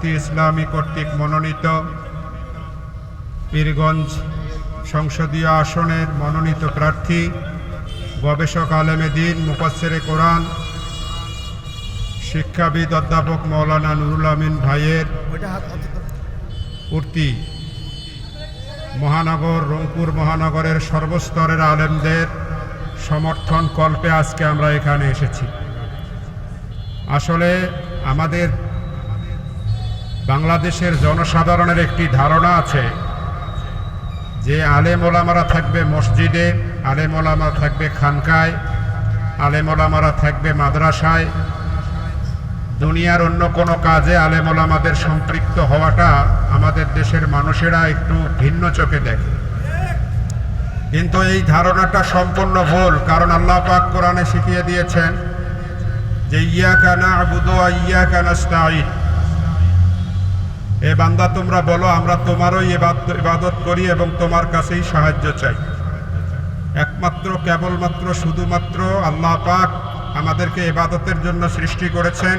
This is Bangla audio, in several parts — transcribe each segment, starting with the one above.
জামাতি ইসলামী কর্তৃক মনোনীত পীরগঞ্জ সংসদীয় আসনের মনোনীত প্রার্থী গবেষক আলেমে দিন মুফাসেরে কোরআন, শিক্ষাবিদ অধ্যাপক মৌলানা নুরুল আমিন ভাইয়ের পূর্তি মহানগর, রংপুর মহানগরের সর্বস্তরের আলেমদের সমর্থন কল্পে আজকে আমরা এখানে এসেছি। আসলে আমাদের বাংলাদেশের জনসাধারণের একটি ধারণা আছে যে আলেম ওলামারা থাকবে মসজিদে আলেম ওলামা থাকবে খানকায় আলেম ওলামারা থাকবে মাদ্রাসায়। দুনিয়ার অন্য কোনো কাজে আলেম ওলামাদের সম্পৃক্ত হওয়াটা আমাদের দেশের মানুষেরা একটু ভিন্ন চোখে দেখে। কিন্তু এই ধারণাটা সম্পূর্ণ ভুল, কারণ আল্লাহ পাক কোরআনে শিখিয়ে দিয়েছেন যে ইয়া কানা আবুদো ইয়া কানাস্তাইন এ বান্দা তোমরা বলো, আমরা তোমারই ইবাদত করি এবং তোমার কাছেই সাহায্য চাই। একমাত্র, কেবলমাত্র, শুধুমাত্র আল্লাহ পাক আমাদেরকে ইবাদতের জন্য সৃষ্টি করেছেন।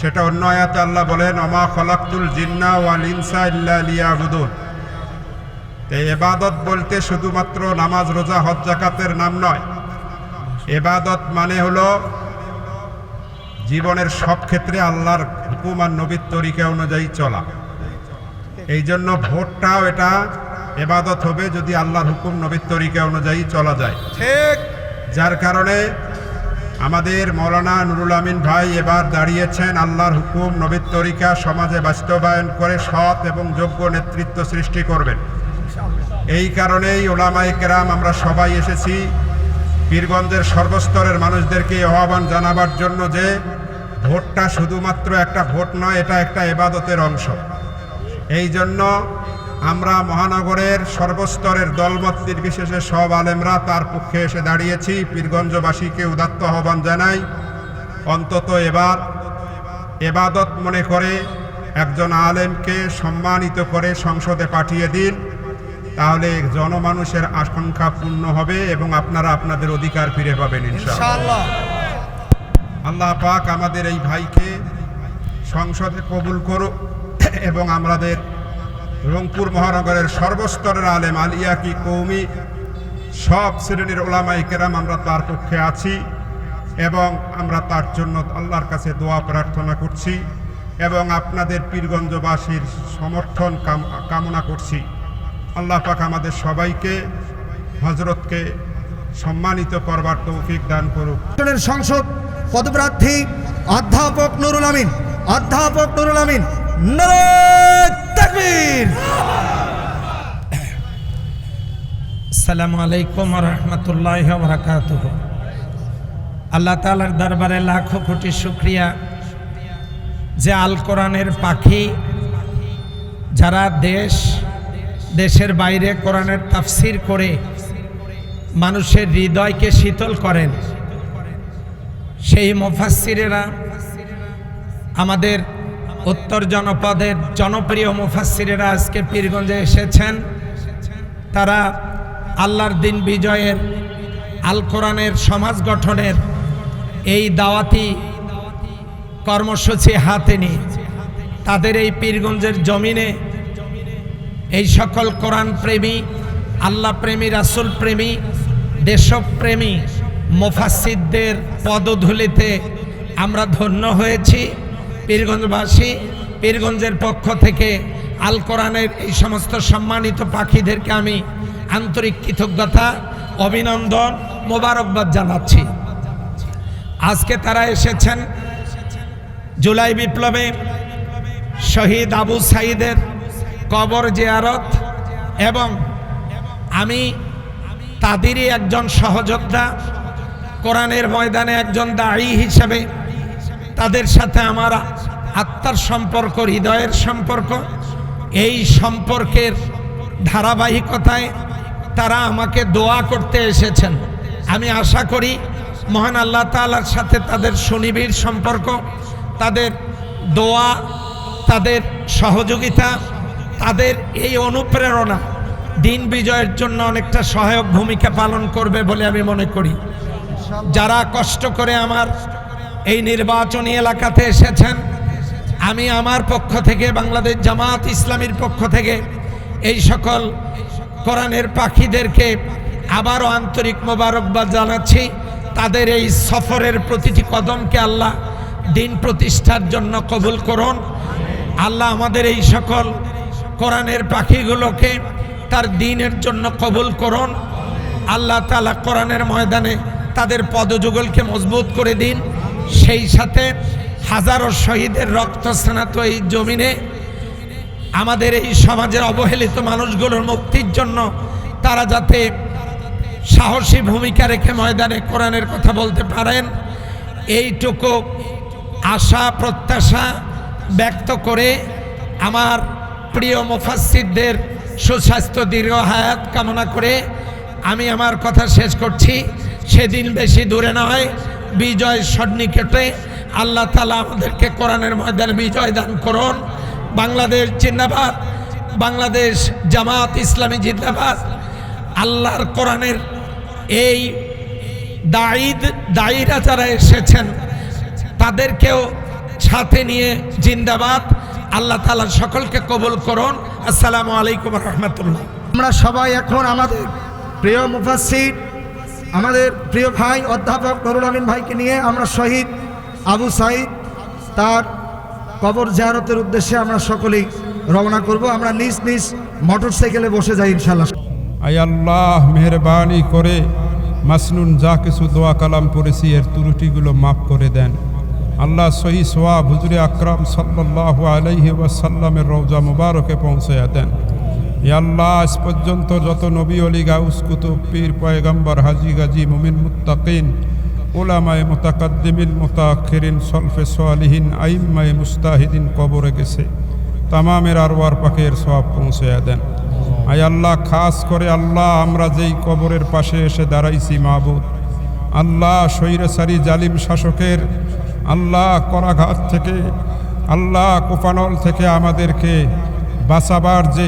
সেটা অন্য আয়াতে আল্লাহ বলেন অমা খলাক্তুল জিন্না ওয়াল ইনসা ইল্লা লিয়াবুদুন। এই এবাদত বলতে শুধুমাত্র নামাজ, রোজা, হজ, জাকাতের নাম নয়। এবাদত মানে হলো জীবনের সব ক্ষেত্রে আল্লাহর হুকুম আর নবীর তরিকা অনুযায়ী চলা। এই জন্য ভোটটাও এটা এবাদত হবে যদি আল্লাহর হুকুম নবীর তরিকা অনুযায়ী চলা যায়। ঠিক। যার কারণে আমাদের মৌলানা নুরুল আমিন ভাই এবার দাঁড়িয়েছেন আল্লাহর হুকুম নবীর তরিকা সমাজে বাস্তবায়ন করে সৎ এবং যোগ্য নেতৃত্ব সৃষ্টি করবেন। এই কারণেই ওলামাই কেরাম আমরা সবাই এসেছি পীরগঞ্জের সর্বস্তরের মানুষদেরকে আহ্বান জানাবার জন্য যে ভোটটা শুধুমাত্র একটা ভোট নয়, এটা একটা এবাদতের অংশ। এই জন্য আমরা মহানগরের সর্বস্তরের দলমত নির্বিশেষে সব আলেমরা তার পক্ষে এসে দাঁড়িয়েছি। পীরগঞ্জবাসীকে উদাত্ত আহ্বান জানাই। অন্তত এবার এবাদত মনে করে একজন আলেমকে সম্মানিত করে সংসদে পাঠিয়ে দিন। তাহলে জনমানুষের আকাঙ্ক্ষা পূর্ণ হবে এবং আপনারা আপনাদের অধিকার ফিরে পাবেন ইনশাআল্লাহ। আল্লাহ পাক আমাদের এই ভাইকে সংসদে কবুল করুক এবং আমাদের রংপুর মহানগরের সর্বস্তরের আলেম আলিয়া কি কৌমি সব শ্রেণির ওলামাই কেরাম আমরা তার পক্ষে আছি এবং আমরা তার জন্য আল্লাহর কাছে দোয়া প্রার্থনা করছি এবং আপনাদের পীরগঞ্জবাসীর সমর্থন কামনা করছি। আল্লাহ পাক আমাদের সবাইকে হজরতকে সম্মানিত করবার তৌফিক দান করুক। সংসদ পদপ্রার্থী অধ্যাপক নুরুল আমিন, অধ্যাপক নুরুল আমিন তাকবীর। আসসালামু আলাইকুম রহমতুল্লাহ বরকাত আল্লাহ তালার দরবারে লাখো কোটি শুক্রিয়া যে আল কোরআনের পাখি যারা দেশ, দেশের বাইরে কোরআনের তাফসির করে মানুষের হৃদয়কে শীতল করেন। সেই মুফাসিরেরা আমাদের উত্তর জনপদের জনপ্রিয় মুফাসিরেরা আজকে পীরগঞ্জে এসেছেন। তারা আল্লাহর দিন বিজয়ের, আল কোরআনের সমাজ গঠনের এই দাওয়াতি কর্মসূচি হাতে নিয়ে তাদের এই পীরগঞ্জের জমিনে এই সকল কোরআন প্রেমী আল্লাহ প্রেমী রাসুল প্রেমী দেশপ্রেমী মোফাসিদদের পদধূলিতে আমরা ধন্য হয়েছি। পীরগঞ্জবাসী, পীরগঞ্জের পক্ষ থেকে আল কোরআনের এই সমস্ত সম্মানিত পাখিদেরকে আমি আন্তরিক কৃতজ্ঞতা, অভিনন্দন, মোবারকবাদ জানাচ্ছি। আজকে তারা এসেছেন জুলাই বিপ্লবে শহীদ আবু সাইদের কবর জিয়ারত এবং আমি তাদেরই একজন সহযোদ্ধা কোরআনের ময়দানে একজন দায়ী হিসেবে তাদের সাথে আমার আত্মার সম্পর্ক, হৃদয়ের সম্পর্ক, এই সম্পর্কের ধারাবাহিকতায় তারা আমাকে দোয়া করতে এসেছেন। আমি আশা করি মহান আল্লাহ তাআলার সাথে তাদের সুনিবিড় সম্পর্ক, তাদের দোয়া, তাদের সহযোগিতা, তাদের এই অনুপ্রেরণা দিন বিজয়ের জন্য অনেকটা সহায়ক ভূমিকা পালন করবে বলে আমি মনে করি। যারা কষ্ট করে আমার এই নির্বাচনী এলাকাতে এসেছেন, আমি আমার পক্ষ থেকে, বাংলাদেশ জামাত ইসলামীর পক্ষ থেকে এই সকল কোরআনের পাখিদেরকে আবারও আন্তরিক মোবারকবাদ জানাচ্ছি। তাদের এই সফরের প্রতিটি কদমকে আল্লাহ দিন প্রতিষ্ঠার জন্য কবুল করুন। আল্লাহ আমাদের এই সকল কোরআনের পাখিগুলোকে তার দিনের জন্য কবুল করুন। আল্লাহ তালা কোরআনের ময়দানে তাদের পদযুগলকে মজবুত করে দিন। সেই সাথে হাজারো শহীদের রক্ত স্নাত এই জমিনে আমাদের এই সমাজের অবহেলিত মানুষগুলোর মুক্তির জন্য তারা যাতে সাহসী ভূমিকা রেখে ময়দানে কোরআনের কথা বলতে পারেন, এইটুকু আশা, প্রত্যাশা ব্যক্ত করে আমার প্রিয় মুফাসিদদের সুস্বাস্থ্য দীর্ঘ হায়াত কামনা করে আমি আমার কথা শেষ করছি। সেদিন বেশি দূরে নয়, বিজয় সন্নিকেটে। আল্লাহ তালা আমাদেরকে কোরআনের ময়দানে বিজয় দান করুন। বাংলাদেশ জিন্দাবাদ, বাংলাদেশ জামাত ইসলামী জিন্দাবাদ। আল্লাহর কোরআনের এই দায়ীদ দায়ীরা যারা এসেছেন, তাদেরকেও সাথে নিয়ে জিন্দাবাদ। আল্লাহ তালা সকলকে কবুল করুন। আসসালামু আলাইকুম রহমতুল্লাহ। আমরা সবাই এখন আমাদের প্রিয় মুফাসির আমাদের প্রিয় ভাই অধ্যাপক নুরুল ভাইকে নিয়ে আমরা শহীদ আবু সাইদ তার কবর জিয়ারতের উদ্দেশ্যে আমরা সকলেই রওনা করব। আমরা নিজ নিজ মোটর সাইকেলে বসে যাই ইনশাল্লাহ আই আল্লাহ, মেহরবানি করে মাসনুন যা কিছু দোয়া কালাম পড়েছি, এর ত্রুটিগুলো মাফ করে দেন। আল্লাহ সহি সোয়া হুজুরে আকরাম সাল্লাহ আলাইহি ওয়াসাল্লামের রওজা মুবারকে পৌঁছাইয়া দেন। আল্লাহ, আজ পর্যন্ত যত নবী, অলি, গাউস, কুতুব, পীর, পয়গম্বর, হাজি, গাজী, মুমিন, মুত্তাকিন ওলামায় মোতাকাদ্দিমিন মোতাক্ষিরিন সলফে সোয়ালিহীন আইম্মায় মুস্তাহিদিন কবরে গেছে। তামামের আরওয়ার পাখের সব পৌঁছাইয়া দেন। আয় আল্লাহ, খাস করে আল্লাহ, আমরা যেই কবরের পাশে এসে দাঁড়াইছি মাহবুদ আল্লাহ, স্বৈরাচারী, জালিম শাসকের, আল্লাহ, করাঘাত থেকে, আল্লাহ কোপানল থেকে আমাদেরকে বাঁচাবার যে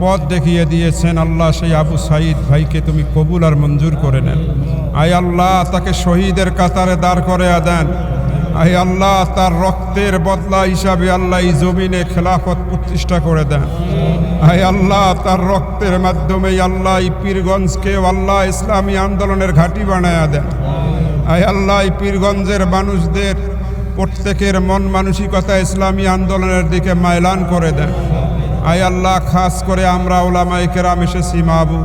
পথ দেখিয়ে দিয়েছেন আল্লাহ সেই আবু সাইদ ভাইকে তুমি কবুল আর মঞ্জুর করে নেন। আয় আল্লাহ, তাকে শহীদের কাতারে দাঁড় করে দেন। আয় আল্লাহ, তার রক্তের বদলা হিসাবে আল্লাহ এই জমিনে খেলাফত প্রতিষ্ঠা করে দেন। আয় আল্লাহ, তার রক্তের মাধ্যমে আল্লাহ এই পীরগঞ্জকে আল্লাহ ইসলামী আন্দোলনের ঘাঁটি বানায়া দেন। আয় আল্লাহ, এই পীরগঞ্জের মানুষদের প্রত্যেকের মন মানসিকতা ইসলামী আন্দোলনের দিকে মাইলান করে দেন। আয় আল্লাহ, খাস করে আমরা ওলামাই কেরাম এসেছি মাবু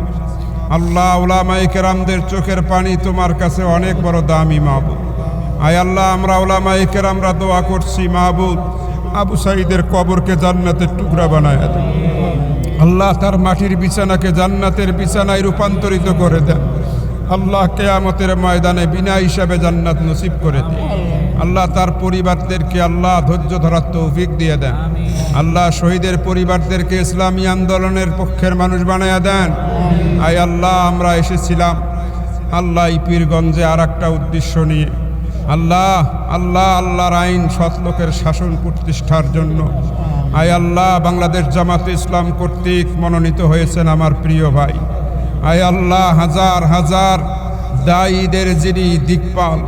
আল্লাহ ওলামাই কেরামদের চোখের পানি তোমার কাছে অনেক বড় দামি মাবু আয় আল্লাহ, আমরা ওলামাই কেরামরা দোয়া করছি মাহবুদ আবু সাইদের কবরকে জান্নাতের টুকরা বানায় দেন। আল্লাহ তার মাটির বিছানাকে জান্নাতের বিছানায় রূপান্তরিত করে দেন। আল্লাহ কেয়ামতের ময়দানে বিনা হিসাবে জান্নাত নসিব করে দিন। আল্লাহ তার পরিবারদেরকে আল্লাহ ধৈর্য ধরার তৌফিক দিয়ে দেন। আল্লাহ শহীদের পরিবারদেরকে ইসলামী আন্দোলনের পক্ষের মানুষ বানায়া দেন। আয় আল্লাহ আমরা এসেছিলাম। আল্লাহ পীরগঞ্জে আর একটা উদ্দেশ্য নিয়ে। আল্লাহ আল্লাহ আল্লাহর আইন সৎলোকের শাসন প্রতিষ্ঠার জন্য। আয় আল্লাহ বাংলাদেশ জামাতে ইসলাম কর্তৃক মনোনীত হয়েছেন আমার প্রিয় ভাই। আয় আল্লাহ হাজার হাজার দায়ীদের যিনি দিকপাল।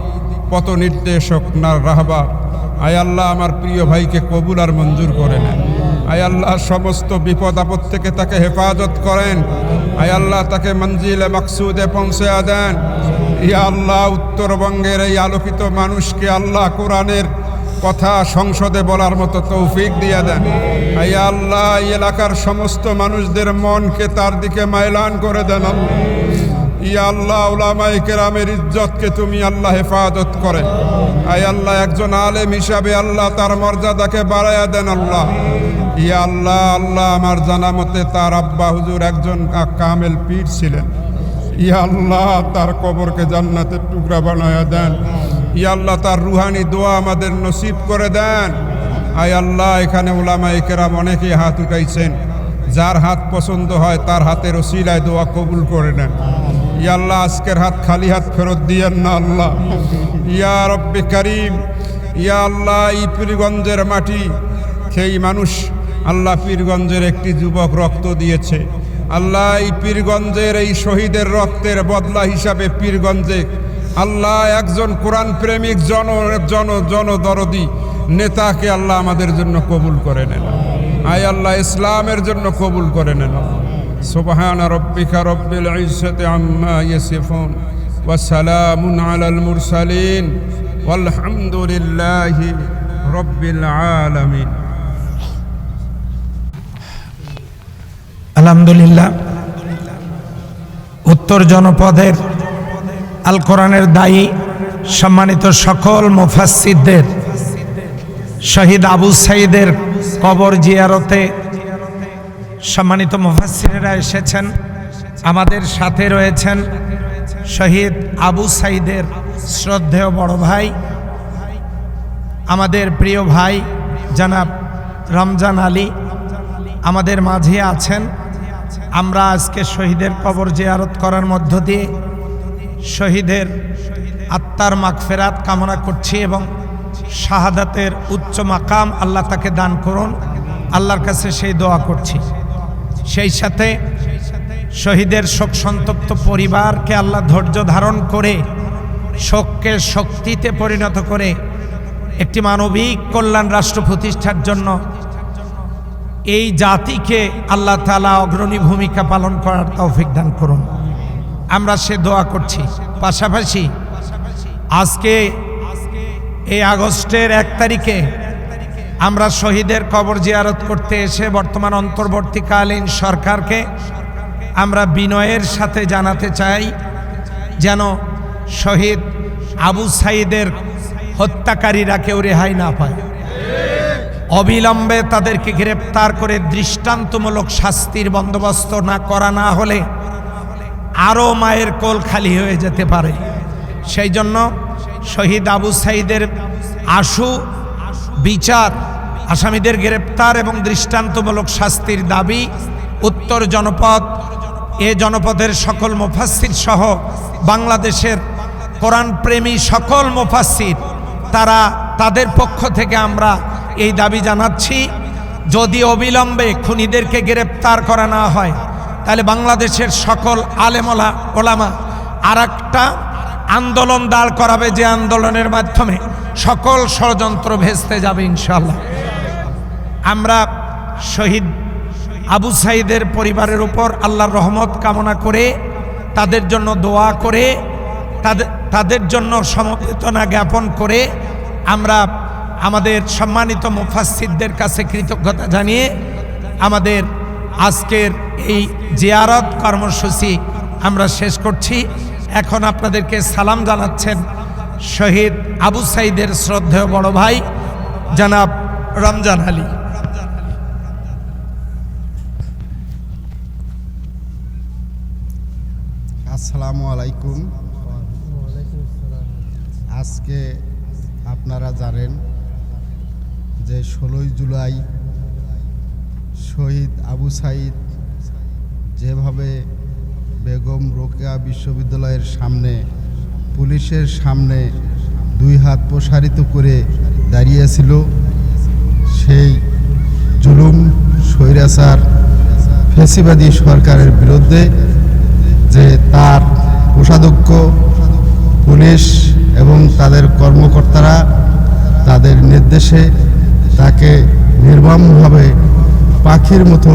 পত নির্দেশক না রাহবার আয় আল্লাহ আমার প্রিয় ভাইকে কবুল আর মঞ্জুর করে নেন। আয় আল্লাহ সমস্ত বিপদ আপদ থেকে তাকে হেফাজত করেন। আয় আল্লাহ তাকে মঞ্জিলে মাকসুদে পৌঁছে দেন। ইয়া আল্লাহ, উত্তরবঙ্গের এই আলোকিত মানুষকে আল্লাহ কোরআনের কথা সংসদে বলার মতো তৌফিক দিয়ে দেন। ইয়া আল্লাহ এলাকার সমস্ত মানুষদের মনকে তার দিকে মাইলান করে দেন আল্লাহ। ইয়া আল্লাহ উলামায়ে কেরামের ইজ্জতকে তুমি আল্লাহ হেফাজত করে। আয় আল্লাহ, একজন আলেম হিসাবে আল্লাহ তার মর্যাদাকে বাড়াইয়া দেন আল্লাহ। ইয়া আল্লাহ আল্লাহ আমার জানা মতে তার আব্বা হুজুর একজন কামেল পীর ছিলেন। ইয়া আল্লাহ, তার কবরকে জান্নাতের টুকরা বানায়া দেন। ইয়া আল্লাহ, তার রুহানি দোয়া আমাদের নসিব করে দেন। আয় আল্লাহ, এখানে ওলামায়ে কেরাম অনেকেই হাত উঠাইছেন। যার হাত পছন্দ হয় তার হাতের ওসিলায় দোয়া কবুল করে নেন। আল্লাহ, আজকের হাত খালি হাত ফেরত দিয়েন না আল্লাহ। ইয়া রব্বে করিম, ইয়া আল্লাহ, এই পীরগঞ্জের মাটি, সেই মানুষ আল্লাহ পীরগঞ্জের একটি যুবক রক্ত দিয়েছে। আল্লাহ, এই পীরগঞ্জের এই শহীদের রক্তের বদলা হিসাবে পীরগঞ্জে আল্লাহ একজন কোরআন প্রেমিক, জন জন জনদরদি নেতাকে আল্লাহ আমাদের জন্য কবুল করে নেন। আয় আল্লাহ, ইসলামের জন্য কবুল করে নেন। সুবহান রব্বিকা রব্বিল ইজ্জতি আম্মা ইয়াসিফুন ওয়া সালামুন আলাল মুরসালিন ওয়ালহামদুলিল্লাহি রব্বিল আলামিন। আলহামদুলিল্লাহ। উত্তর জনপদের আল কোরআনের দায়ী সম্মানিত সকল মুফাসসিরদের, শহীদ আবু সাইদের কবর জিয়ারতে সম্মানিত মুফাসসিরেরা এসেছেন, আমাদের সাথে রয়েছেন শহীদ আবু সাইদের শ্রদ্ধেয় বড় ভাই, আমাদের প্রিয় ভাই জনাব রমজান আলী, আমাদের মাঝে আছেন। আমরা আজকে শহীদের কবর জিয়ারত করার মধ্য দিয়ে শহীদের আত্মার মাগফেরাত কামনা করছি এবং শাহাদাতের উচ্চ মাকাম আল্লাহ তাকে দান করুন। আল্লাহর কাছে সেই দোয়া করছি। সেই সাথে শহীদের শোক সন্তপ্ত পরিবারকে আল্লাহ ধৈর্য ধারণ করে শোককে শক্তিতে পরিণত করে একটি মানবিক কল্যাণ রাষ্ট্র প্রতিষ্ঠার জন্য এই জাতিকে আল্লাহ তালা অগ্রণী ভূমিকা পালন করার তৌফিক দান করুন। আমরা সে দোয়া করছি। পাশাপাশি আজকে এই আগস্টের এক তারিখে আমরা শহীদের কবর জিয়ারত করতে এসে বর্তমান অন্তর্বর্তীকালীন সরকারকে আমরা বিনয়ের সাথে জানাতে চাই, যেন শহীদ আবু সাইদের হত্যাকারীরা কেউ রেহাই না পায়। অবিলম্বে তাদেরকে গ্রেপ্তার করে দৃষ্টান্তমূলক শাস্তির বন্দোবস্ত না করা না হলে আরও মায়ের কোল খালি হয়ে যেতে পারে। সেই জন্য শহীদ আবু সাইদের আশু, বিচার আসামিদের গ্রেপ্তার এবং দৃষ্টান্তমূলক শাস্তির দাবি, উত্তর জনপদ, এ জনপদের সকল মুফাসির সহ বাংলাদেশের কোরআন প্রেমী সকল মুফাসির তারা তাদের পক্ষ থেকে আমরা এই দাবি জানাচ্ছি, যদি অবিলম্বে খুনিদেরকে গ্রেপ্তার করা না হয়, তাহলে বাংলাদেশের সকল আলেমলা ওলামা আর একটা আন্দোলন দাঁড় করাবে যে আন্দোলনের মাধ্যমে সকল ষড়যন্ত্র ভেস্তে যাবে ইনশাল্লাহ আমরা শহীদ আবু সাইদের পরিবারের উপর আল্লাহর রহমত কামনা করে তাদের জন্য দোয়া করে, তাদের তাদের জন্য সমবেদনা জ্ঞাপন করে আমরা আমাদের সম্মানিত মুফাসিদদের কাছে কৃতজ্ঞতা জানিয়ে আমাদের আজকের এই জিয়ারত কর্মসূচি আমরা শেষ করছি। এখন আপনাদেরকে সালাম জানাচ্ছেন শহীদ আবু সাইদের শ্রদ্ধেয় বড় ভাই, জনাব রমজান আলী। আসসালামু আলাইকুম। আজকে আপনারা জানেন যে ষোলোই জুলাই শহীদ আবু সাইদ যেভাবে বেগম রোকেয়া বিশ্ববিদ্যালয়ের সামনে, পুলিশের সামনে দুই হাত প্রসারিত করে দাঁড়িয়েছিল, সেই জুলুম, স্বৈরাচার, ফেসিবাদী সরকারের বিরুদ্ধে যে তার কোষাধ্যক্ষ, পুলিশ এবং তাদের কর্মকর্তারা তাদের নির্দেশে তাকে নির্মমভাবে পাখির মতো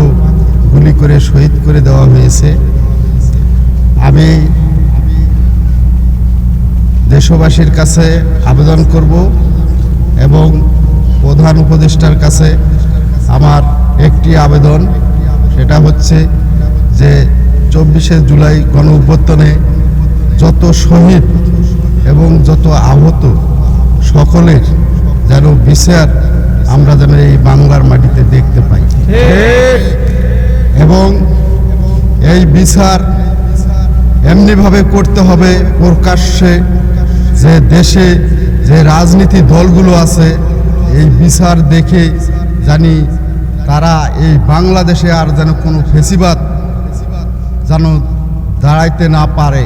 গুলি করে শহীদ করে দেওয়া হয়েছে। আমি দেশবাসীর কাছে আবেদন করব এবং প্রধান উপদেষ্টার কাছে আমার একটি আবেদন, সেটা হচ্ছে যে চব্বিশে জুলাই গণ অভ্যর্থনে যত শহীদ এবং যত আহত সকলের যেন বিচার আমরা যেন এই বাংলার মাটিতে দেখতে পাই। এবং এই বিচার এমনিভাবে করতে হবে প্রকাশ্যে যে দেশে যে রাজনীতি দলগুলো আছে, এই বিচার দেখে জানি তারা এই বাংলাদেশে আর যেন কোনো ফেসিবাদ যেন দাঁড়াইতে না পারে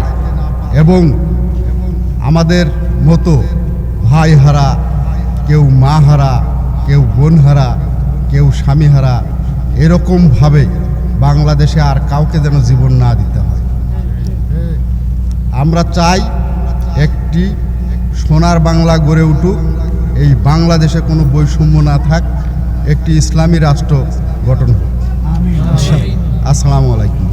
এবং আমাদের মতো ভাই হারা কেউ মা হারা কেউ বোন হারা কেউ স্বামী হারা এরকমভাবে বাংলাদেশে আর কাউকে যেন জীবন না দিতে হয়। আমরা চাই একটি সোনার বাংলা গড়ে উঠুক এই বাংলাদেশে কোনো বৈষম্য না থাক একটি ইসলামী রাষ্ট্র গঠন হোক। আসসালামু আলাইকুম।